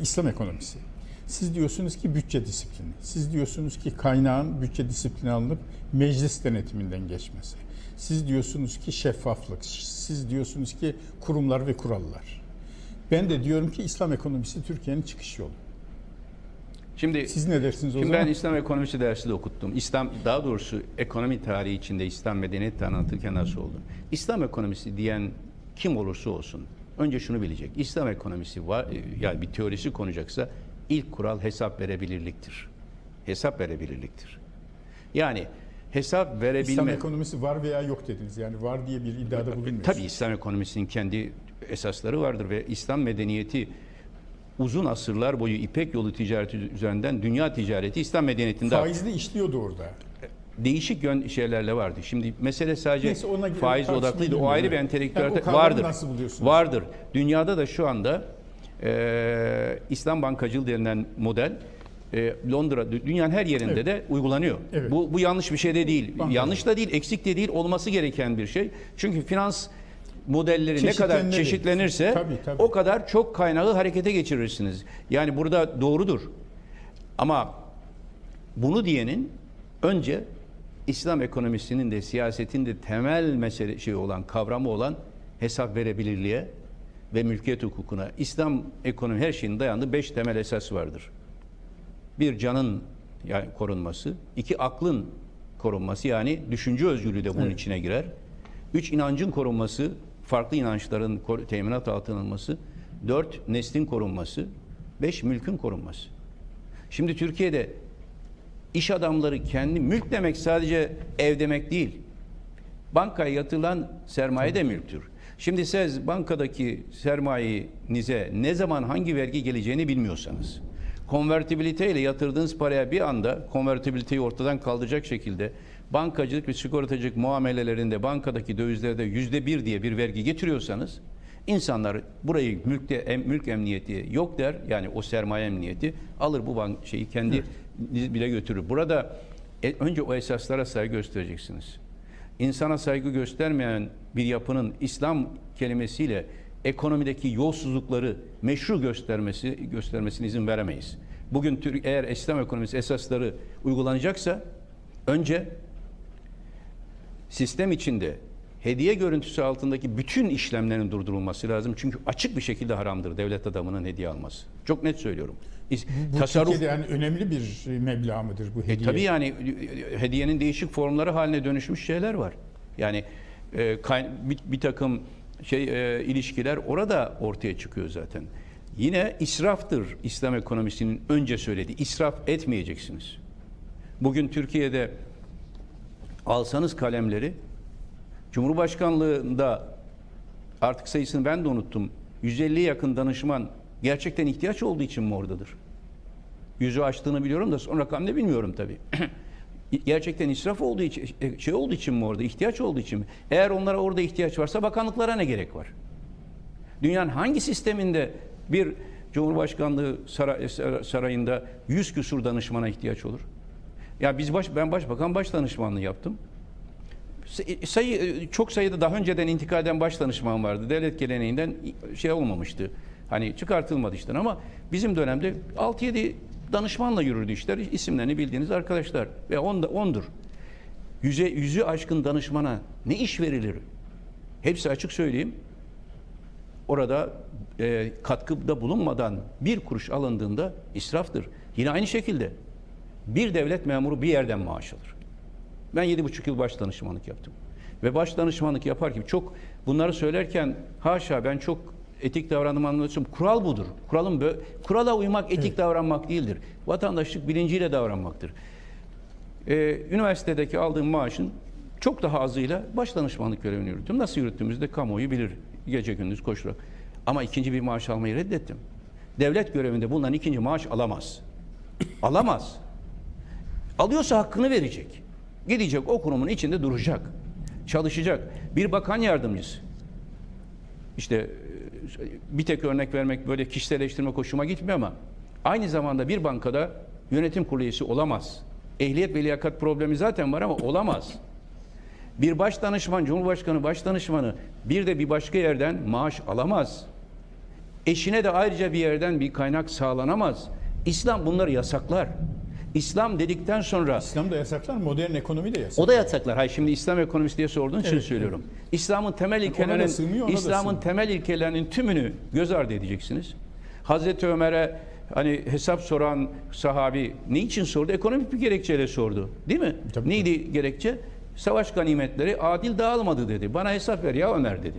İslam ekonomisi. Siz diyorsunuz ki bütçe disiplini. Siz diyorsunuz ki kaynağın bütçe disiplini alınıp meclis denetiminden geçmesi. Siz diyorsunuz ki şeffaflık. Siz diyorsunuz ki kurumlar ve kurallar. Ben de diyorum ki İslam ekonomisi Türkiye'nin çıkış yolu. Şimdi Siz ne dersiniz o Şimdi zaman? ben İslam ekonomisi dersi de okuttum. İslam daha doğrusu ekonomi tarihi içinde İslam medeniyeti anlatırken nasıl oldu? İslam ekonomisi diyen kim olursa olsun önce şunu bilecek. İslam ekonomisi var yani bir teorisi konacaksa ilk kural hesap verebilirliktir. Hesap verebilirliktir. Yani hesap verebilme İslam ekonomisi var veya yok dediniz. Yani var diye bir iddiada bulunmuyorsunuz. Tabii İslam ekonomisinin kendi esasları vardır ve İslam medeniyeti uzun asırlar boyu İpek yolu ticareti üzerinden dünya ticareti İslam medeniyetinde Faizli işliyordu orada. Değişik yön şeylerle vardı. Şimdi mesele sadece Neyse, ona girelim, faiz odaklıydı. O ayrı bir Yani entelektüel kavramı vardır. Vardır. Dünyada da şu anda e, İslam bankacılığı denilen model e, Londra dünyanın her yerinde Evet. de uygulanıyor. Evet. Bu bu yanlış bir şey de değil. Bankacılık. Yanlış da değil, eksik de değil, olması gereken bir şey. Çünkü finans modelleri ne kadar çeşitlenirse Tabii, tabii. o kadar çok kaynağı harekete geçirirsiniz. Yani burada doğrudur. Ama bunu diyenin önce İslam ekonomisinin de siyasetin de temel mesele şey olan kavramı olan hesap verebilirliğe ve mülkiyet hukukuna İslam ekonomi her şeyin dayandığı beş temel esas vardır. Bir canın yani korunması, iki aklın korunması yani düşünce özgürlüğü de bunun Evet. içine girer. Üç inancın korunması, farklı inançların teminat altına alınması. Dört neslin korunması. Beş mülkün korunması. Şimdi Türkiye'de iş adamları kendi mülk demek sadece ev demek değil. Bankaya yatırılan sermaye de mülktür. Şimdi siz bankadaki sermayenize ne zaman hangi vergi geleceğini bilmiyorsanız, konvertibilite ile yatırdığınız paraya bir anda konvertibiliteyi ortadan kaldıracak şekilde bankacılık ve sigortacılık muamelelerinde bankadaki dövizlerde yüzde bir diye bir vergi getiriyorsanız insanlar burayı mülkte em- mülk emniyeti yok der yani o sermaye emniyeti alır bu bank şeyi kendi bile götürür. Burada e, önce o esaslara saygı göstereceksiniz insana saygı göstermeyen bir yapının İslam kelimesiyle ekonomideki yolsuzlukları meşru göstermesi göstermesine izin veremeyiz. Bugün eğer İslam ekonomisi esasları uygulanacaksa önce sistem içinde hediye görüntüsü altındaki bütün işlemlerin durdurulması lazım. Çünkü açık bir şekilde haramdır devlet adamının hediye alması. Çok net söylüyorum. Bu tasarruf Türkiye'de yani önemli bir meblağ mıdır bu hediye? e tabii yani e, hediyenin değişik formları haline dönüşmüş şeyler var. Yani e, bir, bir takım şey e, ilişkiler orada ortaya çıkıyor zaten. Yine israftır İslam ekonomisinin önce söylediği. İsraf etmeyeceksiniz. Bugün Türkiye'de alsanız kalemleri Cumhurbaşkanlığında artık sayısını ben de unuttum. 150'ye yakın danışman gerçekten ihtiyaç olduğu için mi oradadır? yüzü açtığını biliyorum da son rakam ne bilmiyorum tabii. Gerçekten israf olduğu için, şey olduğu için mi orada, ihtiyaç olduğu için mi? Eğer onlara orada ihtiyaç varsa bakanlıklara ne gerek var? Dünyanın hangi sisteminde bir Cumhurbaşkanlığı saray- sarayında 100 küsur danışmana ihtiyaç olur? Ya biz baş, ben başbakan baş danışmanlığı yaptım. Say- Sayı çok sayıda daha önceden intikal eden baş danışman vardı. Devlet geleneğinden şey olmamıştı. Hani çıkartılmadı işten ama bizim dönemde 6-7 danışmanla yürürdü işler. İsimlerini bildiğiniz arkadaşlar ve on da ondur. Yüze, yüzü aşkın danışmana ne iş verilir? Hepsi açık söyleyeyim. Orada e, katkıda bulunmadan bir kuruş alındığında israftır. Yine aynı şekilde bir devlet memuru bir yerden maaş alır. Ben yedi buçuk yıl baş danışmanlık yaptım. Ve baş danışmanlık yaparken çok bunları söylerken haşa ben çok etik davrandım anlatıyorsun. Kural budur. Kuralın kurala uymak etik davranmak değildir. Vatandaşlık bilinciyle davranmaktır. Ee, üniversitedeki aldığım maaşın çok daha azıyla baş danışmanlık görevini yürüttüm. Nasıl yürüttüğümüzde kamuoyu bilir. Gece gündüz koşarak. Ama ikinci bir maaş almayı reddettim. Devlet görevinde bulunan ikinci maaş alamaz. Alamaz. Alıyorsa hakkını verecek. Gidecek o kurumun içinde duracak. Çalışacak. Bir bakan yardımcısı. İşte e, bir tek örnek vermek böyle kişiselleştirme hoşuma gitmiyor ama aynı zamanda bir bankada yönetim kurulu üyesi olamaz. Ehliyet ve liyakat problemi zaten var ama olamaz. Bir baş danışman, Cumhurbaşkanı baş danışmanı bir de bir başka yerden maaş alamaz. Eşine de ayrıca bir yerden bir kaynak sağlanamaz. İslam bunları yasaklar. İslam dedikten sonra İslam da yasaklar, modern ekonomi de yasaklar. o da yasaklar. Hayır şimdi İslam ekonomisi diye sorduğun için Evet, söylüyorum. İslam'ın temel ilkelerinin İslam'ın temel ilkelerinin tümünü göz ardı edeceksiniz. Hazreti Ömer'e hani hesap soran sahabi ne için sordu? Ekonomik bir gerekçeyle sordu. Değil mi? Tabii, Neydi gerekçe? Savaş ganimetleri adil dağılmadı dedi. Bana hesap ver ya Ömer dedi.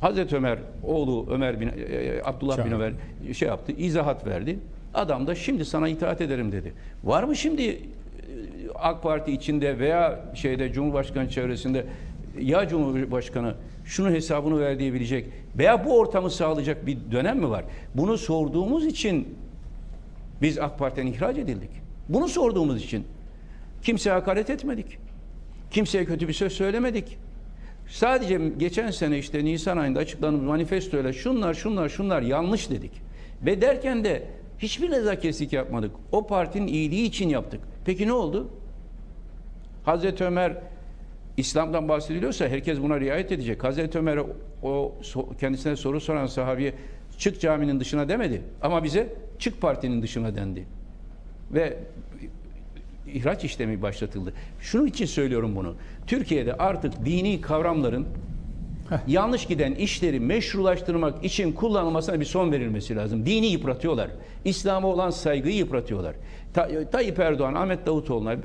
Hazreti Ömer oğlu Ömer bin e, Abdullah bin Çağırdı. Ömer şey yaptı, izahat verdi. Adam da şimdi sana itaat ederim dedi. Var mı şimdi e, AK Parti içinde veya şeyde Cumhurbaşkanı çevresinde ya Cumhurbaşkanı şunun hesabını ver diyebilecek veya bu ortamı sağlayacak bir dönem mi var? Bunu sorduğumuz için biz AK Parti'den ihraç edildik. Bunu sorduğumuz için kimseye hakaret etmedik. Kimseye kötü bir söz söylemedik. Sadece geçen sene işte Nisan ayında açıklanmış manifestoyla şunlar şunlar şunlar yanlış dedik. Ve derken de hiçbir nezaketsizlik yapmadık. O partinin iyiliği için yaptık. Peki ne oldu? Hazreti Ömer İslam'dan bahsediliyorsa herkes buna riayet edecek. Hazreti Ömer o, kendisine soru soran sahabiye çık caminin dışına demedi. Ama bize çık partinin dışına dendi. Ve ihraç işlemi başlatıldı. Şunun için söylüyorum bunu. Türkiye'de artık dini kavramların yanlış giden işleri meşrulaştırmak için kullanılmasına bir son verilmesi lazım. Dini yıpratıyorlar. İslam'a olan saygıyı yıpratıyorlar. Ta- Tayyip Erdoğan, Ahmet Davutoğlu'na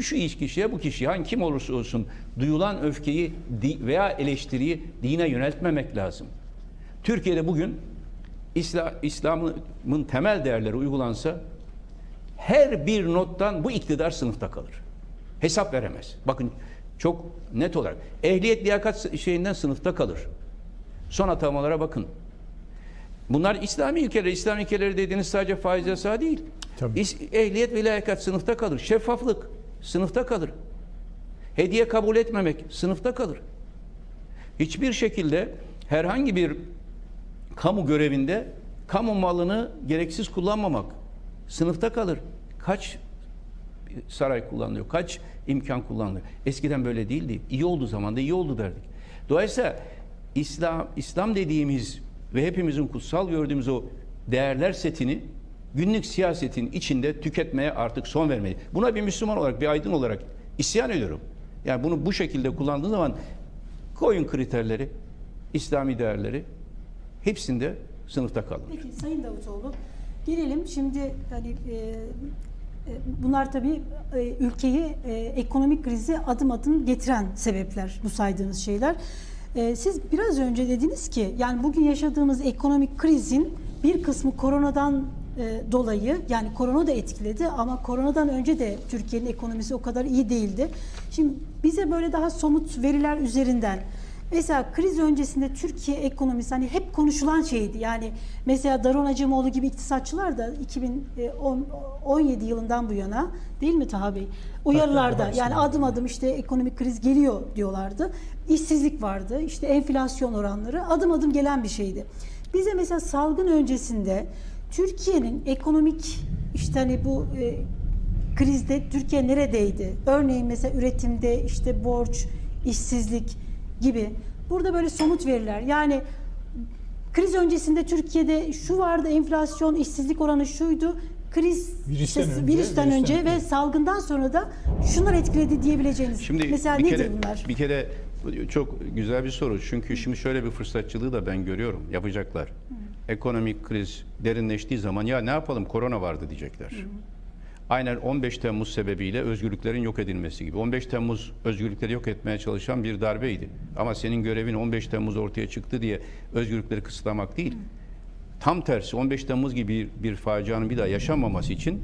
şu iş kişiye bu kişiye hangi kim olursa olsun duyulan öfkeyi veya eleştiriyi dine yöneltmemek lazım. Türkiye'de bugün İsla- İslam'ın temel değerleri uygulansa her bir nottan bu iktidar sınıfta kalır. Hesap veremez. Bakın çok net olarak. Ehliyet liyakat şeyinden sınıfta kalır. Son atamalara bakın. Bunlar İslami ilkeler. İslami ilkeleri dediğiniz sadece faiz yasağı değil. Tabii. Ehliyet ve liyakat sınıfta kalır. Şeffaflık sınıfta kalır. Hediye kabul etmemek sınıfta kalır. Hiçbir şekilde herhangi bir kamu görevinde kamu malını gereksiz kullanmamak sınıfta kalır. Kaç saray kullanılıyor, kaç imkan kullanılıyor. Eskiden böyle değildi. İyi olduğu zaman da iyi oldu derdik. Dolayısıyla İslam, İslam dediğimiz ve hepimizin kutsal gördüğümüz o değerler setini günlük siyasetin içinde tüketmeye artık son vermeli. Buna bir Müslüman olarak, bir aydın olarak isyan ediyorum. Yani bunu bu şekilde kullandığın zaman koyun kriterleri, İslami değerleri hepsinde sınıfta kalın. Peki Sayın Davutoğlu gelelim şimdi hani e, bunlar tabii e, ülkeyi e, ekonomik krizi adım adım getiren sebepler bu saydığınız şeyler. E, siz biraz önce dediniz ki yani bugün yaşadığımız ekonomik krizin bir kısmı koronadan e, dolayı yani korona da etkiledi ama koronadan önce de Türkiye'nin ekonomisi o kadar iyi değildi. Şimdi bize böyle daha somut veriler üzerinden Mesela kriz öncesinde Türkiye ekonomisi hani hep konuşulan şeydi. Yani mesela Daron Acemoğlu gibi iktisatçılar da 2017 yılından bu yana değil mi Taha Bey? Uyarılarda yani adım adım işte ekonomik kriz geliyor diyorlardı. İşsizlik vardı. işte enflasyon oranları adım adım gelen bir şeydi. Bize mesela salgın öncesinde Türkiye'nin ekonomik işte hani bu e, krizde Türkiye neredeydi? Örneğin mesela üretimde işte borç, işsizlik gibi. Burada böyle somut veriler. Yani kriz öncesinde Türkiye'de şu vardı enflasyon, işsizlik oranı şuydu. Kriz Virüsten işte önce, virüsten önce virüsten ve salgından sonra da şunlar etkiledi diyebileceğiniz. Şimdi mesela bir nedir kere, bunlar? Bir kere çok güzel bir soru. Çünkü şimdi şöyle bir fırsatçılığı da ben görüyorum. Yapacaklar. Ekonomik kriz derinleştiği zaman ya ne yapalım korona vardı diyecekler. Aynen 15 Temmuz sebebiyle özgürlüklerin yok edilmesi gibi. 15 Temmuz özgürlükleri yok etmeye çalışan bir darbeydi. Ama senin görevin 15 Temmuz ortaya çıktı diye özgürlükleri kısıtlamak değil. Tam tersi 15 Temmuz gibi bir, facianın bir daha yaşanmaması için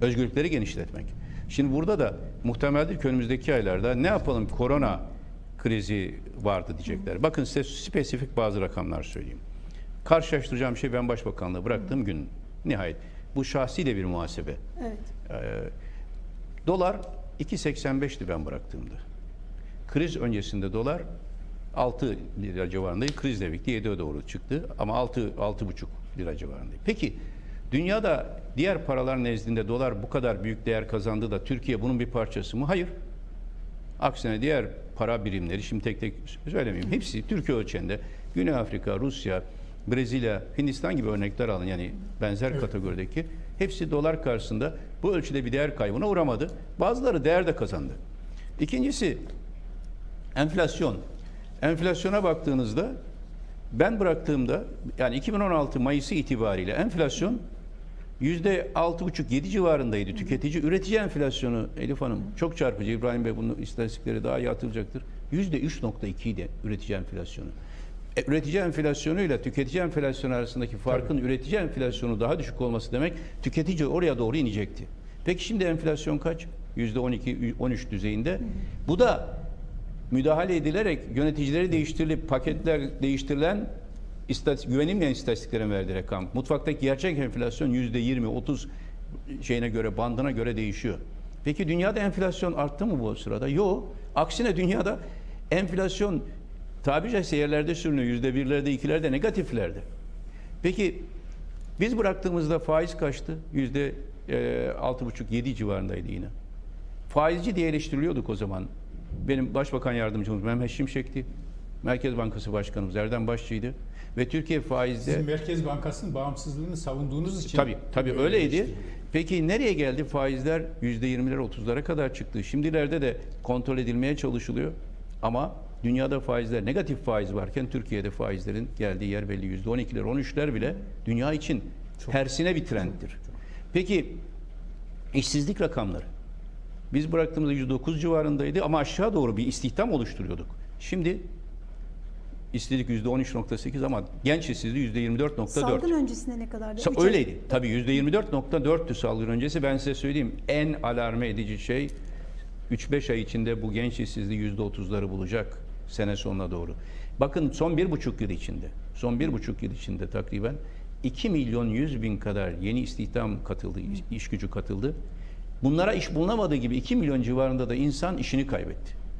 özgürlükleri genişletmek. Şimdi burada da muhtemeldir ki önümüzdeki aylarda ne yapalım korona krizi vardı diyecekler. Bakın size spesifik bazı rakamlar söyleyeyim. Karşılaştıracağım şey ben başbakanlığı bıraktığım gün nihayet. Bu şahsi de bir muhasebe. Evet. Ee, dolar 2.85'ti ben bıraktığımda. Kriz öncesinde dolar 6 lira civarındaydı. Krizle birlikte 7'ye doğru çıktı ama 6 6,5 lira civarındaydı. Peki dünyada diğer paralar nezdinde dolar bu kadar büyük değer kazandı da Türkiye bunun bir parçası mı? Hayır. Aksine diğer para birimleri, şimdi tek tek söylemeyeyim. Hepsi Türkiye ölçeğinde Güney Afrika, Rusya, Brezilya, Hindistan gibi örnekler alın. Yani benzer kategorideki hepsi dolar karşısında bu ölçüde bir değer kaybına uğramadı. Bazıları değer de kazandı. İkincisi enflasyon. Enflasyona baktığınızda ben bıraktığımda yani 2016 Mayıs itibariyle enflasyon yüzde altı buçuk yedi civarındaydı. Tüketici üretici enflasyonu Elif Hanım çok çarpıcı. İbrahim Bey bunu istatistikleri daha iyi hatırlayacaktır. Yüzde 3.2 idi üretici enflasyonu. E, üretici enflasyonu ile tüketici enflasyonu arasındaki farkın üretici enflasyonu daha düşük olması demek tüketici oraya doğru inecekti. Peki şimdi enflasyon kaç? Yüzde 12, 13 düzeyinde. Bu da müdahale edilerek yöneticileri değiştirilip paketler değiştirilen istatistik, güvenilmeyen istatistiklerin verdiği rakam. Mutfaktaki gerçek enflasyon yüzde 20, 30 şeyine göre, bandına göre değişiyor. Peki dünyada enflasyon arttı mı bu sırada? Yok. Aksine dünyada enflasyon tabiri caizse yerlerde sürünüyor. Yüzde birlerde, ikilerde, negatiflerde. Peki biz bıraktığımızda faiz kaçtı? Yüzde e, altı buçuk, yedi civarındaydı yine. Faizci diye eleştiriliyorduk o zaman. Benim Başbakan Yardımcımız Mehmet Şimşek'ti. Merkez Bankası Başkanımız Erdem Başçı'ydı. Ve Türkiye faizde... Sizin Merkez Bankası'nın bağımsızlığını savunduğunuz için Tabii tabii böyle öyleydi. eleştiri. Peki nereye geldi? Faizler %20'lere 30'lara kadar çıktı. Şimdilerde de kontrol edilmeye çalışılıyor. Ama dünyada faizler negatif faiz varken Türkiye'de faizlerin geldiği yer belli. %12'ler 13'ler bile dünya için tersine bir trenddir. Peki işsizlik rakamları. Biz bıraktığımızda 109 civarındaydı ama aşağı doğru bir istihdam oluşturuyorduk. Şimdi işsizlik %13.8 ama genç işsizliği %24.4. Salgın öncesinde ne kadardı? Sa- Öyleydi. Tabii %24.4'tü salgın öncesi. Ben size söyleyeyim en alarme edici şey 3-5 ay içinde bu genç işsizliği %30'ları bulacak sene sonuna doğru. Bakın son bir buçuk yıl içinde, son bir buçuk yıl içinde takriben 2 milyon 100 bin kadar yeni istihdam katıldı, iş- gücü katıldı. Bunlara iş bulunamadığı gibi 2 milyon civarında da insan işini kaybetti.